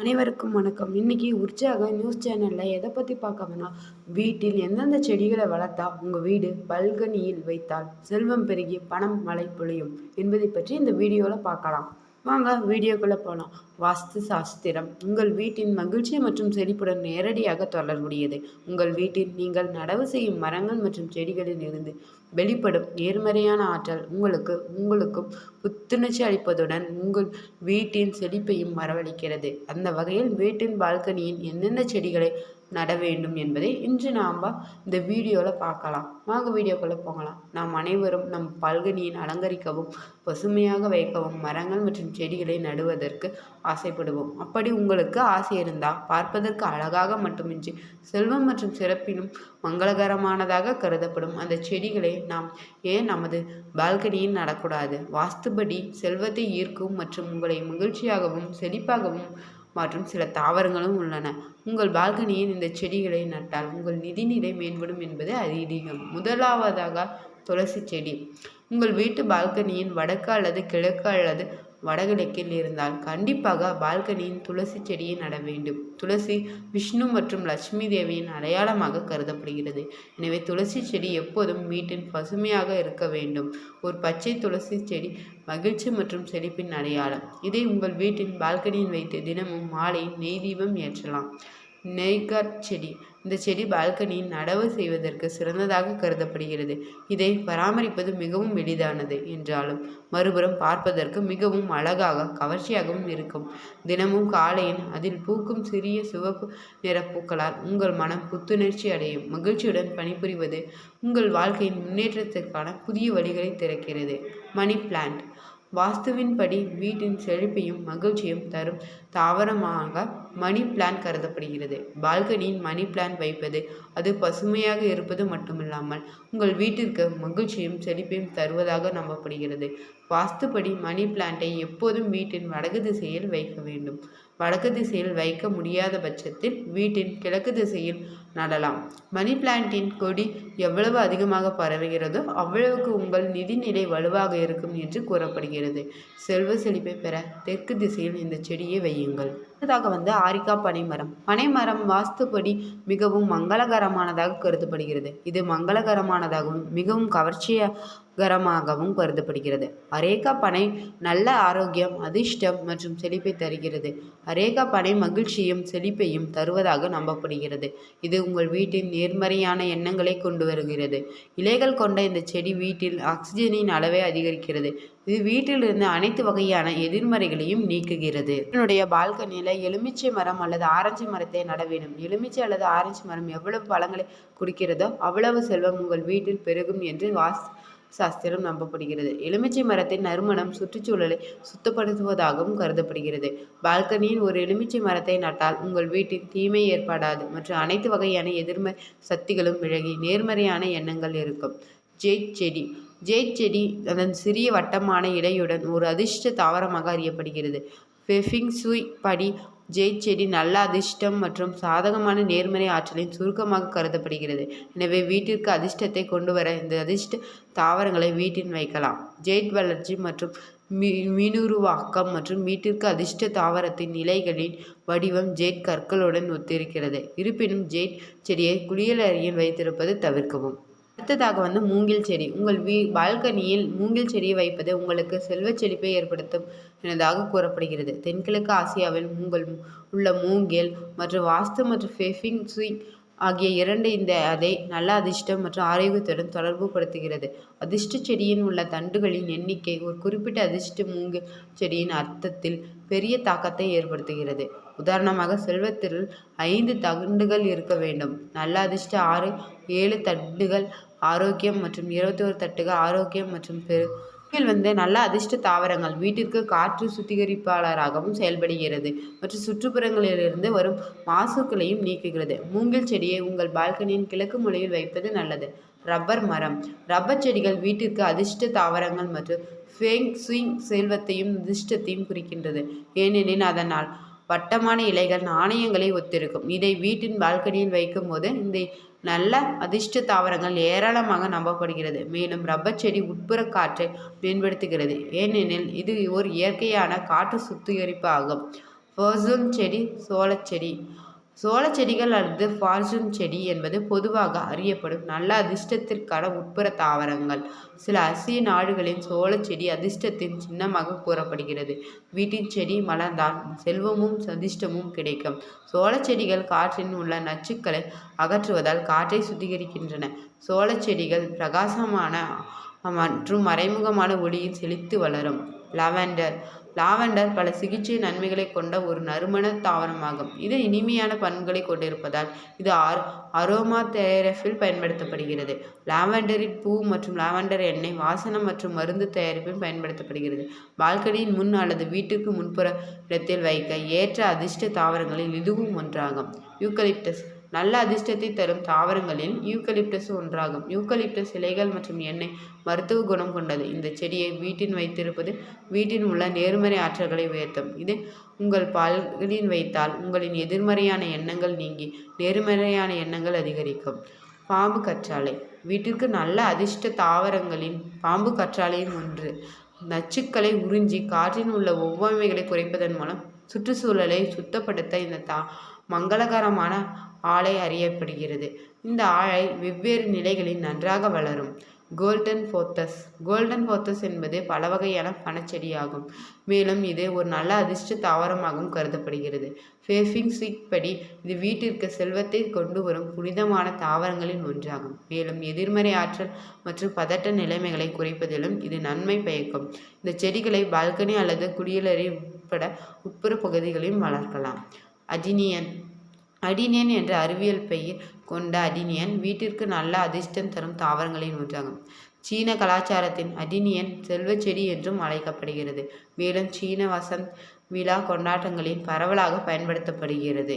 அனைவருக்கும் வணக்கம். இன்னைக்கு உற்சாக நியூஸ் சேனலில் எதை பற்றி பார்க்கணும்னா வீட்டில் எந்தெந்த செடிகளை வளர்த்தா உங்கள் வீடு பல்கனியில் வைத்தால் செல்வம் பெருகி பணம் மழை பொழியும் என்பதை பற்றி இந்த வீடியோவில் பார்க்கலாம். வாங்க வீடியோக்குள்ளே போகலாம் வாஸ்து சாஸ்திரம். உங்கள் வீட்டின் மகிழ்ச்சி மற்றும் செழிப்புடன் நேரடியாக தொடர்புடையது. உங்கள் வீட்டில் நீங்கள் நடவு செய்யும் மரங்கள் மற்றும் செடிகளில் இருந்து வெளிப்படும் நேர்மறையான ஆற்றல் உங்களுக்கு உங்களுக்கும் புத்துணர்ச்சி அளிப்பதுடன் உங்கள் வீட்டின் செழிப்பையும் வரவழைக்கிறது. அந்த வகையில் வீட்டின் பால்கனியின் எந்தெந்த செடிகளை நட வேண்டும் என்பதை இன்று நாம் இந்த வீடியோவில் பார்க்கலாம். வாங்க வீடியோக்குள்ளே போகலாம். நாம் அனைவரும் நம் பல்கனியின் அலங்கரிக்கவும் பசுமையாக வைக்கவும் மரங்கள் மற்றும் செடிகளை நடுவதற்கு ஆசைப்படுவோம். அப்படி உங்களுக்கு ஆசை இருந்தால் பார்ப்பதற்கு அழகாக மட்டுமின்றி செல்வம் மற்றும் சிறப்பிலும் மங்களகரமானதாக கருதப்படும் அந்த செடிகளை நாம் ஏன் நமது பால்கனியில் நடக்கூடாது? வாஸ்துபடி செல்வத்தை ஈர்க்கும் மற்றும் உங்களை மகிழ்ச்சியாகவும் செழிப்பாகவும் மற்றும் சில தாவரங்களும் உள்ளன. உங்கள் பால்கனியில் இந்த செடிகளை நட்டால் உங்கள் நிதிநிலை மேம்படும் என்பது ஐதீகம் முதலாவதாக துளசி செடி. உங்கள் வீட்டு பால்கனியின் வடக்கு அல்லது கிழக்கு அல்லது வடகிழக்கில் இருந்தால் கண்டிப்பாக பால்கனியின் துளசி செடியை நட வேண்டும். துளசி விஷ்ணு மற்றும் லட்சுமி தேவியின் அடையாளமாக கருதப்படுகிறது. எனவே துளசி செடி எப்போதும் வீட்டில் பசுமையாக இருக்க வேண்டும். ஒரு பச்சை துளசி செடி மகிழ்ச்சி மற்றும் செழிப்பின் அடையாளம். இதை உங்கள் வீட்டின் பால்கனியில் வைத்து தினமும் மாலை நெய் தீபம் ஏற்றலாம். நெய்கார் செடி. இந்த செடி பால்கனியில் நடவு செய்வதற்கு சிறந்ததாக கருதப்படுகிறது. இதை பராமரிப்பது மிகவும் எளிதானது என்றாலும் மறுபுறம் பார்ப்பதற்கு மிகவும் அழகாக கவர்ச்சியாகவும் இருக்கும். தினமும் காலையில் அதில் பூக்கும் சிறிய சிவப்பு நிற பூக்களால் உங்கள் மனம் புத்துணர்ச்சி அடையும். மகிழ்ச்சியுடன் பணிபுரிவது உங்கள் வாழ்க்கையின் முன்னேற்றத்திற்கான புதிய வழிகளை திறக்கிறது. Money plant. வாஸ்துவின்படி வீட்டின் செழிப்பையும் மகிழ்ச்சியும் தரும் தாவரமாக மணி பிளான் கருதப்படுகிறது. பால்கனியில் மணி பிளான் வைப்பது அது பசுமையாக இருப்பது மட்டுமில்லாமல் உங்கள் வீட்டிற்கு மகிழ்ச்சியும் செழிப்பையும் தருவதாக நம்பப்படுகிறது. வாஸ்துப்படி மணி பிளான்ட்டை எப்போதும் வீட்டின் வடக்கு திசையில் வைக்க வேண்டும். வடக்கு திசையில் வைக்க முடியாத பட்சத்தில் வீட்டின் கிழக்கு திசையில் நடலாம். மணி பிளான்ட்டின் கொடி எவ்வளவு அதிகமாக பரவுகிறதோ அவ்வளவுக்கு உங்கள் நிதிநிலை வலுவாக இருக்கும் என்று கூறப்படுகிறது. செல்வ செழிப்பை பெற தெற்கு திசையில் இந்த செடியை செய்யுங்கள். அடுத்ததாக வந்து ஆரிக்கா பனைமரம். பனைமரம் வாஸ்துப்படி மிகவும் மங்களகரமானதாக கருதப்படுகிறது. இது மங்களகரமானதாகவும் மிகவும் கவர்ச்சியகரமாகவும் கருதப்படுகிறது. அரேகா பனை நல்ல ஆரோக்கியம் அதிர்ஷ்டம் மற்றும் செழிப்பை தருகிறது. அரேகா பனை மகிழ்ச்சியும் செழிப்பையும் தருவதாக நம்பப்படுகிறது. இது உங்கள் வீட்டின் நேர்மறையான எண்ணங்களை கொண்டு வருகிறது. இலைகள் கொண்ட இந்த செடி வீட்டில் ஆக்சிஜனின் அளவை அதிகரிக்கிறது. இது வீட்டிலிருந்து அனைத்து வகையான எதிர்மறைகளையும் நீக்குகிறது. என்னுடைய பால்கனியில் எலுமிச்சை மரம் அல்லது ஆரஞ்சு மரத்தை நட வேண்டும். எலுமிச்சை அல்லது ஆரஞ்சு மரம் எவ்வளவு பழங்களை குடிக்கிறதோ அவ்வளவு செல்வம் உங்கள் வீட்டில் பெருகும் என்று வாஸ் சாஸ்திரம் நம்பப்படுகிறது. எலுமிச்சை மரத்தின் நறுமணம் சுற்றுச்சூழலை சுத்தப்படுத்துவதாகவும் கருதப்படுகிறது. பால்கனியில் ஒரு எலுமிச்சை மரத்தை நட்டால் உங்கள் வீட்டில் தீமை ஏற்படாது மற்றும் அனைத்து வகையான எதிர்மறை சக்திகளும் விலகி நேர்மறையான எண்ணங்கள் இருக்கும். ஜெய்ட் செடி. ஜெய்ட் செடி அதன் சிறிய வட்டமான இலையுடன் ஒரு அதிர்ஷ்ட தாவரமாக அறியப்படுகிறது. ஃபெஃபிங் சுய் படி ஜெய் செடி நல்ல அதிர்ஷ்டம் மற்றும் சாதகமான நேர்மறை ஆற்றலின் சுருக்கமாக கருதப்படுகிறது. எனவே வீட்டிற்கு அதிர்ஷ்டத்தை கொண்டு வர இந்த அதிர்ஷ்ட தாவரங்களை வீட்டில் வைக்கலாம். ஜெயிட் வளர்ச்சி மற்றும் மீ மீனுருவாக்கம் மற்றும் வீட்டிற்கு அதிர்ஷ்ட தாவரத்தின் இலைகளின் வடிவம் ஜெயிட் கற்களுடன் ஒத்திருக்கிறது. இருப்பினும் ஜெயிட் செடியை குளியலறையில் வைத்திருப்பது தவிர்க்கவும். அடுத்ததாக வந்து மூங்கில் செடி. உங்கள் வீ பால்கனியில் மூங்கில் செடியை வைப்பது உங்களுக்கு செல்வச் செழிப்பை ஏற்படுத்தும் எனதாக கூறப்படுகிறது. தென்கிழக்கு ஆசியாவில் உங்கள் உள்ள மூங்கில் மற்றும் வாஸ்து மற்றும் ஃபெஃபிங் ஸ்விங் ஆகிய இரண்டு இந்த அதை நல்ல அதிர்ஷ்டம் மற்றும் ஆரோக்கியத்துடன் தொடர்பு படுத்துகிறது. அதிர்ஷ்ட செடியின் உள்ள தண்டுகளின் எண்ணிக்கை ஒரு குறிப்பிட்ட அதிர்ஷ்ட மூங்கில் செடியின் அர்த்தத்தில் பெரிய தாக்கத்தை ஏற்படுத்துகிறது. உதாரணமாக செல்வத்தில் ஐந்து தண்டுகள் இருக்க வேண்டும். நல்ல அதிர்ஷ்ட ஆறு ஏழு தண்டுகள் ஆரோக்கியம் மற்றும் இருபத்தி ஒரு தட்டுகள் ஆரோக்கியம் மற்றும் பெரு வந்து நல்ல அதிர்ஷ்ட தாவரங்கள். வீட்டிற்கு காற்று சுத்திகரிப்பாளராகவும் செயல்படுகிறது மற்றும் சுற்றுப்புறங்களிலிருந்து வரும் மாசுக்களையும் நீக்குகிறது. மூங்கில் செடியை உங்கள் பால்கனியின் கிழக்கு மூலையில் வைப்பது நல்லது. ரப்பர் மரம். ரப்பர் செடிகள் வீட்டிற்கு அதிர்ஷ்ட தாவரங்கள் மற்றும் ஃபேங் ஸ்விங் செல்வத்தையும் அதிர்ஷ்டத்தையும் குறிக்கின்றது. ஏனெனில் அதனால் வட்டமான இலைகள் நாணயங்களை ஒத்திருக்கும். இதை வீட்டின் பால்கனியில் வைக்கும்போது இந்த நல்ல அதிர்ஷ்ட தாவரங்கள் ஏராளமாக நம்பப்படுகிறது. மேலும் ரப்பர் செடி உட்புற காற்றை மேம்படுத்துகிறது. ஏனெனில் இது ஒரு இயற்கையான காற்று சுத்திகரிப்பு ஆகும். ஃபர்சூன் செடி சோளச்செடி சோளச்செடிகள் அல்லது ஃபார்ச்சூன் செடி என்பது பொதுவாக அறியப்படும் நல்ல அதிர்ஷ்டத்திற்கான உட்புற தாவரங்கள். சில அசிய நாடுகளின் சோளச்செடி அதிர்ஷ்டத்தின் சின்னமாக கூறப்படுகிறது. வீட்டின் செடி மலர்ந்தால் செல்வமும் சதிஷ்டமும் கிடைக்கும். சோளச்செடிகள் காற்றில் உள்ள நச்சுக்களை அகற்றுவதால் காற்றை சுத்திகரிக்கின்றன. சோளச்செடிகள் பிரகாசமான மற்றும் மறைமுகமான ஒளியில் செழித்து வளரும். லாவெண்டர் லாவெண்டர் பல சிகிச்சை நன்மைகளை கொண்ட ஒரு நறுமண தாவரமாகும். இது இனிமையான பண்புகளை கொண்டிருப்பதால் இது ஆர் அரோமா தயாரிப்பில் பயன்படுத்தப்படுகிறது. லாவெண்டரின் பூ மற்றும் லாவெண்டர் எண்ணெய் வாசனம் மற்றும் மருந்து தயாரிப்பில் பயன்படுத்தப்படுகிறது. பால்கனியின் முன் அல்லது வீட்டுக்கு முன்புற இடத்தில் வைக்க ஏற்ற அதிர்ஷ்ட தாவரங்களில் இதுவும் ஒன்றாகும். யூக்கலிப்டஸ் நல்ல அதிர்ஷ்டத்தை தரும் தாவரங்களில் யூக்கலிப்டஸ் ஒன்றாகும். யூக்கலிப்டஸ் இலைகள் மற்றும் எண்ணெய் மருத்துவ குணம் கொண்டது. இந்த செடியை வீட்டில் வைத்திருப்பது வீட்டில் உள்ள நேர்மறை ஆற்றல்களை உயர்த்தும். இது உங்கள் பால்களில் வைத்தால் உங்களின் எதிர்மறையான எண்ணங்கள் நீங்கி நேர்மறையான எண்ணங்கள் அதிகரிக்கும். பாம்பு கற்றாழை. வீட்டிற்கு நல்ல அதிர்ஷ்ட தாவரங்களின் பாம்பு கற்றாழையும் ஒன்று. நச்சுக்களை உறிஞ்சி காற்றில் உள்ள ஒவ்வாமைகளை குறைப்பதன் மூலம் சுற்றுச்சூழலை சுத்தப்படுத்த இந்த தா மங்களகரமான ஆலை அறியப்படுகிறது. இந்த ஆலை வெவ்வேறு நிலைகளில் நன்றாக வளரும். கோல்டன் போத்தஸ். கோல்டன் போத்தஸ் என்பது பல வகையான பனச்செடியாகும். மேலும் இது ஒரு நல்ல அதிர்ஷ்ட தாவரமாகவும் கருதப்படுகிறது. ஃபேஃபிங் ஸ்விக் படி இது வீட்டிற்கு செல்வத்தை கொண்டு வரும் புனிதமான தாவரங்களில் ஒன்றாகும். மேலும் எதிர்மறை ஆற்றல் மற்றும் பதட்ட நிலைமைகளை குறைப்பதிலும் இது நன்மை பயக்கும். இந்த செடிகளை பால்கனி அல்லது குடியலறை உட்பட உட்புற பகுதிகளையும் வளர்க்கலாம். அஜினியன். அடினியன் என்ற அறிவியல் பெயர் கொண்ட அடினியன் வீட்டிற்கு நல்ல அதிர்ஷ்டம் தரும் தாவரங்களின் ஒன்றாகும் சீன கலாச்சாரத்தின் அடினியன் செல்வச்செடி என்றும் அழைக்கப்படுகிறது. மேலும் சீன வசந்த் விழா கொண்டாட்டங்களில் பரவலாக பயன்படுத்தப்படுகிறது.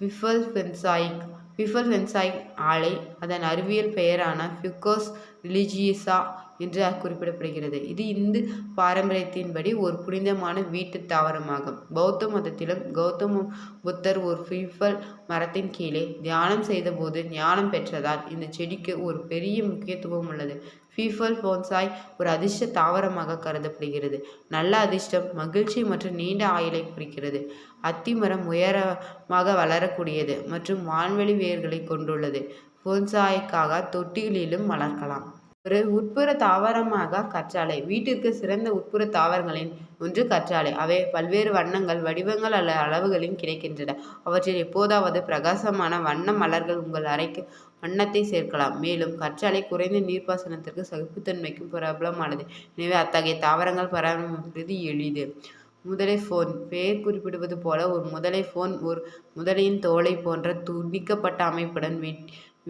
விஃபல் பென்சாயிக் விஃபல் பென்சாயிக் ஆலை அதன் அறிவியல் பெயரான ஃபியூகோஸ் ரிலிஜியஸா என்று குறிப்பிடப்படுகிறது. இது இந்து பாரம்பரியத்தின்படி ஒரு புனிதமான வீட்டு தாவரமாகும். பௌத்த மதத்திலும் கௌதம புத்தர் ஒரு ஃபிஃபல் மரத்தின் கீழே தியானம் செய்தபோது ஞானம் பெற்றதால் இந்த செடிக்கு ஒரு பெரிய முக்கியத்துவம் உள்ளது. ஃபீஃபல் போன்சாய் ஒரு அதிர்ஷ்ட தாவரமாக கருதப்படுகிறது. நல்ல அதிர்ஷ்டம் மகிழ்ச்சி மற்றும் நீண்ட ஆயுளை குறிக்கிறது. அத்திமரம் உயரமாக வளரக்கூடியது மற்றும் வான்வெளி வேர்களை கொண்டுள்ளது. போன்சாய்க்காக தொட்டிகளிலும் வளர்க்கலாம். ஒரு உட்புற தாவரமாக கற்றாழை. வீட்டிற்கு சிறந்த உட்புற தாவரங்களின் ஒன்று கற்றாழை. அவை பல்வேறு வண்ணங்கள் வடிவங்கள் அல்ல அளவுகளில் கிடைக்கின்றன. அவற்றில் எப்போதாவது பிரகாசமான வண்ண மலர்கள் உங்கள் அறைக்கு வண்ணத்தை சேர்க்கலாம். மேலும் கற்றாழை குறைந்த நீர்ப்பாசனத்திற்கு சகிப்புத்தன்மைக்கும் பிரபலமானது. எனவே அத்தகைய தாவரங்கள் பராமரிப்பது எளிது. முதலை ஃபோன் பெயர் குறிப்பிடுவது போல ஒரு முதலை ஃபோன் ஒரு முதலையின் தோலை போன்ற துண்டிக்கப்பட்ட அமைப்புடன்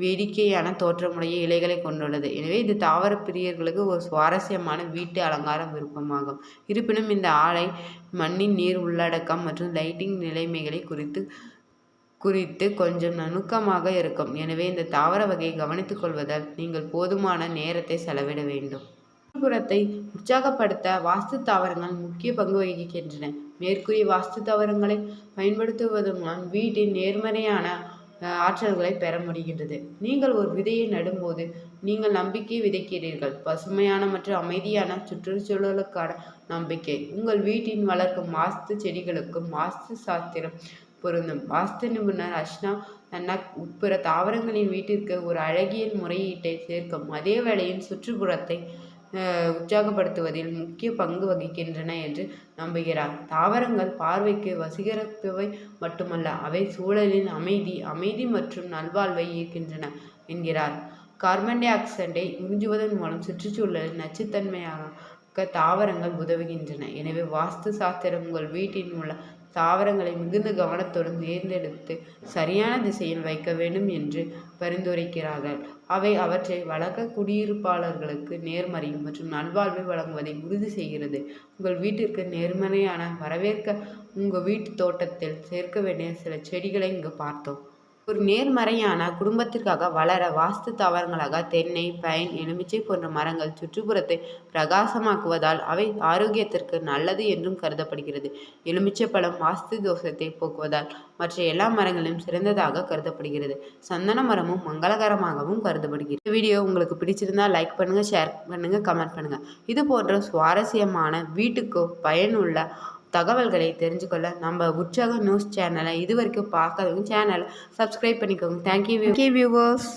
வேடிக்கையான தோற்றமுடைய இலைகளை கொண்டுள்ளது. எனவே இது தாவர பிரியர்களுக்கு ஒரு சுவாரஸ்யமான வீட்டு அலங்கார விருப்பமாகும். இருப்பினும் இந்த ஆலை மண்ணின் நீர் உள்ளடக்கம் மற்றும் லைட்டிங் நிலைமைகளை குறித்து குறித்து கொஞ்சம் நுணுக்கமாக இருக்கும். எனவே இந்த தாவர வகையை கவனித்துக் கொள்வதால் நீங்கள் போதுமான நேரத்தை செலவிட வேண்டும். புறத்தை உற்சாகப்படுத்த வாஸ்து தாவரங்கள் முக்கிய பங்கு வகிக்கின்றன. மேற்கூறிய வாஸ்து தாவரங்களை பயன்படுத்துவதன் மூலம் வீட்டின் நேர்மறையான ஆற்றல்களை பெற முடிகின்றது. நீங்கள் ஒரு விதையை நடும்போது நீங்கள் நம்பிக்கை விதைக்கிறீர்கள். பசுமையான மற்றும் அமைதியான சுற்றுச்சூழலுக்கான நம்பிக்கை. உங்கள் வீட்டின் வளர்க்கும் வாஸ்து செடிகளுக்கும் வாஸ்து சாஸ்திரம் பொருந்தும். வாஸ்து நிபுணர் அஷ்னா தன்னா உட்புற தாவரங்களின் வீட்டிற்கு ஒரு அழகிய முறையீட்டை சேர்க்கும். அதே வேளையின் சுற்றுப்புறத்தை உற்சாகப்படுத்துவதில் முக்கிய பங்கு வகிக்கின்றன என்று நம்புகிறார். தாவரங்கள் பார்வைக்கு வசீகரிப்பவை மட்டுமல்ல அவை சூழலின் அமைதி அமைதி மற்றும் நல்வாழ்வை ஈர்க்கின்றன என்கிறார். கார்பன் டை ஆக்சைடை உறிஞ்சுவதன் மூலம் சுற்றுச்சூழலில் நச்சுத்தன்மையாக தாவரங்கள் உதவுகின்றன. எனவே வாஸ்து சாஸ்திரம் உங்கள் வீட்டின் உள்ள தாவரங்களை மிகுந்த கவனத்துடன் தேர்ந்தெடுத்து சரியான திசையில் வைக்க வேண்டும் என்று பரிந்துரைக்கிறார்கள். அவை அவற்றை வழக்க குடியிருப்பாளர்களுக்கு நேர்மறை மற்றும் நல்வாழ்வை வழங்குவதை உறுதி செய்கிறது. உங்கள் வீட்டிற்கு நேர்மறையான வரவேற்க உங்கள் வீட்டு தோட்டத்தில் சேர்க்க வேண்டிய சில செடிகளை இங்கு பார்த்தோம். ஒரு நேர்மறையான குடும்பத்திற்காக வளர வாஸ்து தாவரங்களாக தென்னை பைன் எலுமிச்சை போன்ற மரங்கள் சுற்றுப்புறத்தை பிரகாசமாக்குவதால் அவை ஆரோக்கியத்திற்கு நல்லது என்றும் கருதப்படுகிறது. எலுமிச்சை பழம் வாஸ்து தோஷத்தை போக்குவதால் மற்ற எல்லா மரங்களிலும் சிறந்ததாக கருதப்படுகிறது. சந்தன மரமும் மங்களகரமாகவும் கருதப்படுகிறது. இந்த வீடியோ உங்களுக்கு பிடிச்சிருந்தா லைக் பண்ணுங்கள் ஷேர் பண்ணுங்கள் கமெண்ட் பண்ணுங்கள் இது போன்ற சுவாரஸ்யமான வீட்டுக்கு பயனுள்ள தகவல்களை தெரிஞ்சுக்கொள்ள நம்ம உற்சாக நியூஸ் சேனலை இது வரைக்கும் பார்க்காதவங்க சேனலை சப்ஸ்கிரைப் பண்ணிக்கோங்க. Thank you thank you viewers